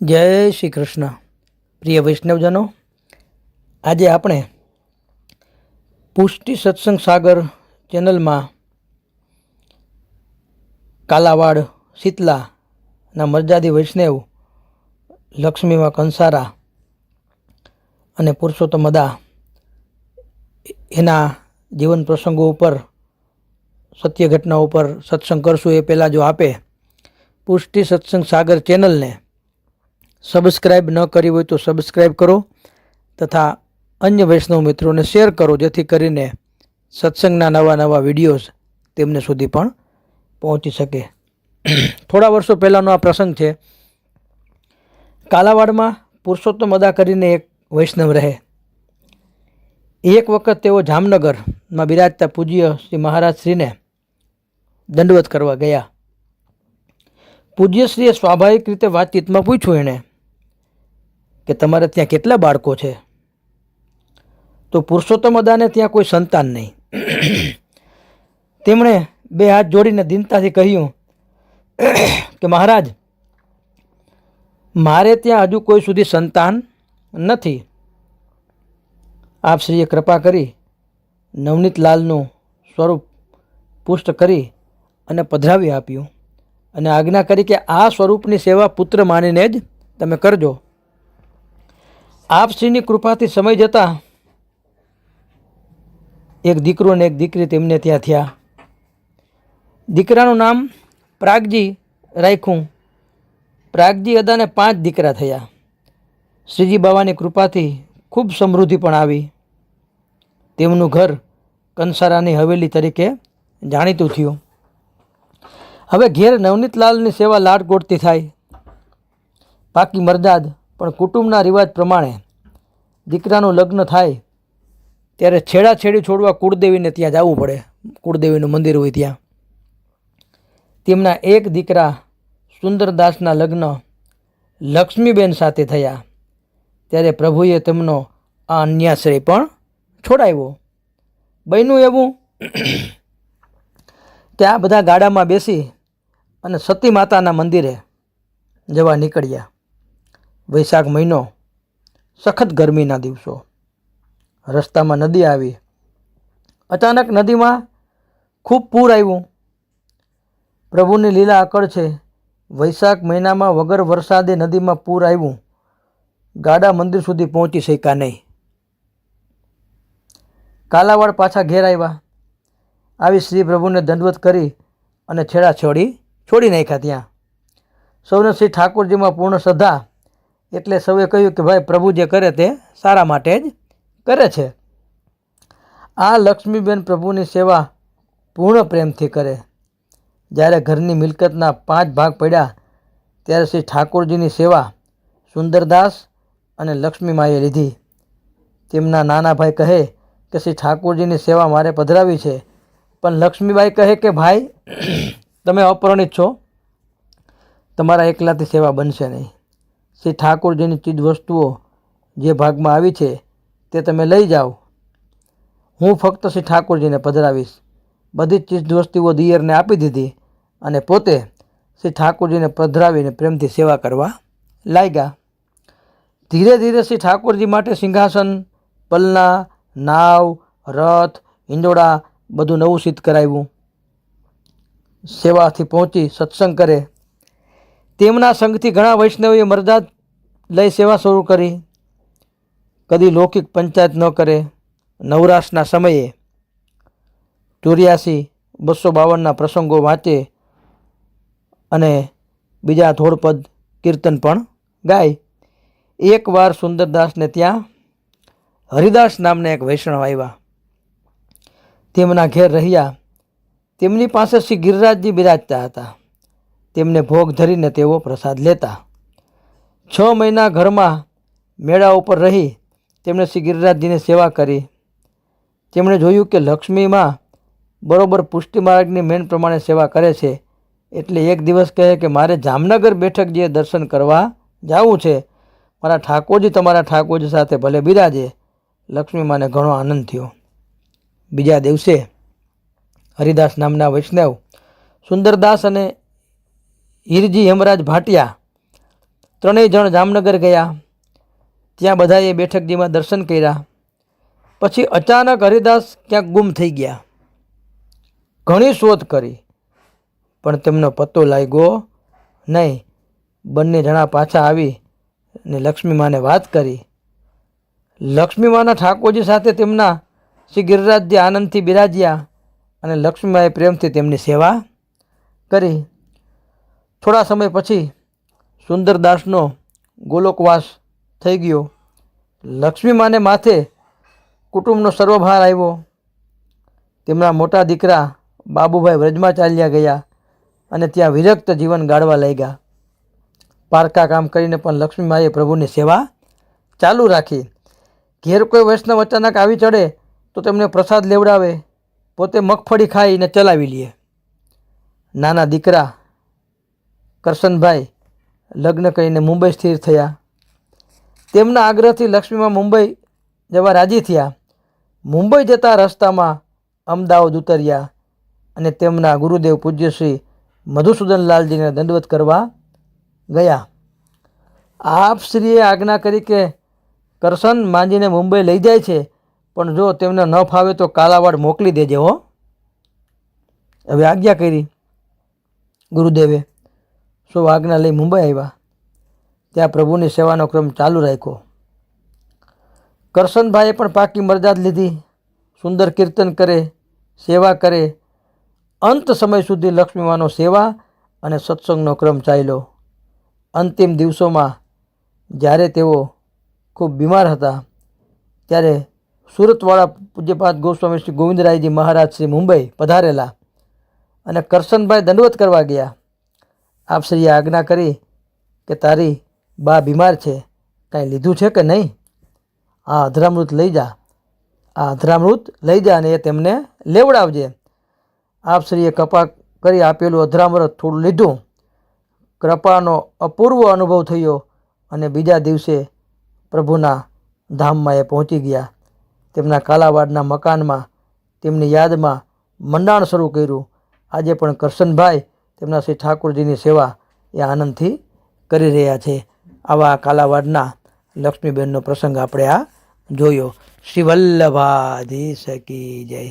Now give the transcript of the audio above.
જય શ્રી કૃષ્ણ. પ્રિય વૈષ્ણવજનો, આજે આપણે પુષ્ટિ સત્સંગ સાગર ચેનલમાં કાલાવાડ, શીતલાના મરજાદી વૈષ્ણવ, લક્ષ્મીમાં કંસારા અને પુરુષોત્તમ અદા એના જીવન પ્રસંગો ઉપર, સત્ય ઘટના ઉપર સત્સંગ કરશું એ પહેલાં જો આપે પુષ્ટિ સત્સંગ સાગર ચેનલને સબસ્ક્રાઈબ ન કરી હોય તો સબસ્ક્રાઈબ કરો તથા અન્ય વૈષ્ણવ મિત્રોને શેર કરો, જેથી કરીને સત્સંગના નવા નવા વિડીયોઝ તેમને સુધી પણ પહોંચી શકે. થોડા વર્ષો પહેલાંનો આ પ્રસંગ છે. કાલાવાડમાં પુરુષોત્તમ અદા કરીને એક વૈષ્ણવ રહે. એક વખત તેઓ જામનગરમાં બિરાજતા પૂજ્ય શ્રી મહારાજ શ્રીને દંડવત કરવા ગયા. પૂજ્યશ્રીએ સ્વાભાવિક રીતે વાતચીતમાં પૂછ્યું એણે કે તમારે ત્યાં કેટલા બાળકો છે? તો પુરુષોત્તમ અદાને ત્યાં કોઈ સંતાન નહીં. તેમણે બે હાથ જોડીને દિનતાથી કહ્યું કે મહારાજ, મારે ત્યાં હજુ કોઈ સુધી સંતાન નથી. આપ શ્રીએ કૃપા કરી નવનીતલાલનું સ્વરૂપ પુષ્ટ કરી અને પધરાવી આપ્યું. અને આજ્ઞા કરી કે આ સ્વરૂપની સેવા પુત્ર માનીને જ તમે કરજો. આપ શ્રીની કૃપાથી સમય જતાં એક દીકરો અને એક દીકરી તેમને ત્યાં થયા. દીકરાનું નામ પ્રાગજી રાખ્યું પ્રાગજી અદાને પાંચ દીકરા થયા. શ્રીજી બાવાની કૃપાથી ખૂબ સમૃદ્ધિ પણ આવી. તેમનું ઘર કંસારાની હવેલી તરીકે જાણીતું થયું. હવે ઘેર નવનીતલાલની સેવા લાડકોડતી થાય. પાકી મરદાદ પણ કુટુંબના રિવાજ પ્રમાણે દીકરાનું લગ્ન થાય, ત્યારે છેડાછેડી છોડવા કુળદેવીને ત્યાં જવું પડે. કુળદેવીનું મંદિર હોય ત્યાં. તેમના એક દીકરા સુંદરદાસના લગ્ન લક્ષ્મીબેન સાથે થયા. ત્યારે પ્રભુએ તેમનો આ અન્યાશ્રય પણ છોડાવ્યો. બન્યું એવું કે આ બધા ગાડામાં બેસી અને સતી માતાના મંદિરે જવા નીકળ્યા. વૈશાખ મહિનો સખત ગરમીના દિવસો. રસ્તામાં નદી આવી. અચાનક નદીમાં ખૂબ પૂર આવ્યું. પ્રભુની લીલા અકળ છે. વૈશાખ મહિનામાં વગર વરસાદે નદીમાં પૂર આવ્યું. ગાડા મંદિર સુધી પહોંચી શક્યા નહીં. કાલાવાડ પાછા ઘેર આવ્યા. આવી શ્રી પ્રભુને દંડવત કરી અને છેડા છોડી છોડી નાખ્યા ત્યાં. સૌને શ્રી ઠાકોરજીમાં પૂર્ણ શ્રદ્ધા એટલે સૌએ કહ્યું કે ભાઈ પ્રભુ જે કરે તે સારા માટે જ કરે છે. આ લક્ષ્મીબેન પ્રભુની સેવા પૂર્ણ પ્રેમથી કરે. જ્યારે ઘરની મિલકતના પાંચ ભાગ પડ્યા, ત્યારે શ્રી ઠાકોરજીની સેવા સુંદરદાસ અને લક્ષ્મીમાએ લીધી. તેમના નાના ભાઈ કહે કે શ્રી ઠાકોરજીની સેવા મારે પધરાવી છે, પણ લક્ષ્મીબાઈ કહે કે ભાઈ, તમે અપરણિત છો. તમારા એકલાથી સેવા બનશે નહીં. શ્રી ઠાકોરજીની ચીજ વસ્તુઓ જે ભાગમાં આવી છે તે તમે લઈ જાઓ. હું ફક્ત શ્રી ઠાકોરજીને પધરાવીશ. બધી જ ચીજ વસ્તુઓ દિયરને આપી દીધી અને પોતે શ્રી ઠાકોરજીને પધરાવીને પ્રેમથી સેવા કરવા લાગ્યા. ધીરે ધીરે શ્રી ઠાકોરજી માટે સિંહાસન, પલના, નાવ, રથ હિંડોળા બધું નવું સિદ્ધ કરાવ્યું. સેવાથી પહોંચી સત્સંગ કરે. તેમના સંઘથી ઘણા વૈષ્ણવીએ મરદાદ લઈ સેવા શરૂ કરી. કદી લૌકિક પંચાયત ન કરે. નવરાશના સમયે ચોર્યાસી, બસો બાવનના પ્રસંગો વાંચે અને બીજા ધોળપદ કીર્તન પણ ગાય. એકવાર સુંદરદાસને ત્યાં હરિદાસ નામના એક વૈષ્ણવ આવ્યા. તેમના ઘેર રહ્યા. તેમની પાસે શ્રી ગિરિરાજજી બિરાજતા હતા. તેમને ભોગ ધરીને તેઓ પ્રસાદ લેતા. છ મહિના ઘરમાં મેળા ઉપર રહી તેમણે શ્રી ગિરિરાજજીની સેવા કરી. તેમણે જોયું કે લક્ષ્મીમાં બરોબર પુષ્ટિ માર્ગની મેન પ્રમાણે સેવા કરે છે. એટલે એક દિવસ કહે કે, મારે જામનગર બેઠક જે દર્શન કરવા જવું છે. મારા ઠાકોરજી તમારા ઠાકોરજી સાથે ભલે બિરાજે. લક્ષ્મીમાને ઘણો આનંદ થયો. બીજા દિવસે હરિદાસ નામના વૈષ્ણવ સુંદરદાસ અને હીરજી હેમરાજ ભાટિયા ત્રણેય જણ જામનગર ગયા. ત્યાં બધાએ બેઠકજીમાં દર્શન કર્યા. પછી અચાનક હરિદાસ ક્યાંક ગુમ થઈ ગયા. ઘણી શોધ કરી, પણ તેમનો પત્તો લાગ્યો નહીં. બંને જણા પાછા આવી ને લક્ષ્મીમાને વાત કરી. લક્ષ્મીમાના ઠાકોરજી સાથે તેમના શ્રી ગિરિરાજજી આનંદથી બિરાજ્યા અને લક્ષ્મીમાએ પ્રેમથી તેમની સેવા કરી. થોડા સમય પછી સુંદરદાસનો ગોલોકવાસ થઈ ગયો. લક્ષ્મીમાને માથે કુટુંબનો સર્વભાર આવ્યો તેમના મોટા દીકરા બાબુભાઈ વ્રજમાં ચાલ્યા ગયા અને ત્યાં વિરક્ત જીવન ગાળવા લાગ્યા. પારકા કામ કરીને પણ લક્ષ્મીમાએ પ્રભુની સેવા ચાલુ રાખી. ઘેર કોઈ વૈષ્ણવ અચાનક આવી ચડે તો તેમને પ્રસાદ લેવડાવે. પોતે મગફળી ખાઈને ચલાવી લે. નાના દીકરા કરશનભાઈ લગ્ન કરીને મુંબઈ સ્થિર થયા. તેમના આગ્રહથી લક્ષ્મીમાં મુંબઈ જવા રાજી થયા. મુંબઈ જતા રસ્તામાં અમદાવાદ ઉતર્યા અને તેમના ગુરુદેવ પૂજ્ય શ્રી મધુસૂદનલાલજીને દંડવત કરવા ગયા. આપશ્રીએ આજ્ઞા કરી કે કરશન માંજીને મુંબઈ લઈ જાય છે, પણ જો તેમને ન ફાવે તો કાલાવાડ મોકલી દેજે હો. હવે આજ્ઞા કરી ગુરુદેવે. સો આજ્ઞા લઈ મુંબઈ આવ્યા? ત્યાં પ્રભુની સેવાનો ક્રમ ચાલુ રાખ્યો. કરશનભાઈએ પણ પાકી મરજાદ લીધી. સુંદર કીર્તન કરે, સેવા કરે. અંત સમય સુધી લક્ષ્મીમાનો સેવા અને સત્સંગનો ક્રમ ચાલ્યો. અંતિમ દિવસોમાં જ્યારે તેઓ ખૂબ બીમાર હતા, ત્યારે સુરતવાળા પૂજ્યપાદ ગોસ્વામી શ્રી ગોવિંદરાયજી મહારાજ શ્રી મુંબઈ પધારેલા અને કરશનભાઈ દંડવત કરવા ગયા. આપશ્રીએ આજ્ઞા કરી કે તારી બા બીમાર છે, કાંઈ લીધું છે કે નહીં? આ અધરામૃત લઈ જા. આ અધરામૃત લઈ જા અને એ તેમને લેવડાવજે. આપશ્રીએ કપા કરી આપેલું અધરામૃત થોડું લીધું. કૃપાનો અપૂર્વ અનુભવ થયો અને બીજા દિવસે પ્રભુના ધામમાં એ પહોંચી ગયા. તેમના કાલાવાડના મકાનમાં, તેમની યાદમાં મંડાણ શરૂ કર્યું. આજે પણ કરશનભાઈ તેમના શ્રી ઠાકોરજીની સેવા એ આનંદથી કરી રહ્યા છે. આવા કાલાવાડના લક્ષ્મીબેનનો પ્રસંગ આપણે આ જોયો. શ્રી વલ્લભાધી કી જય.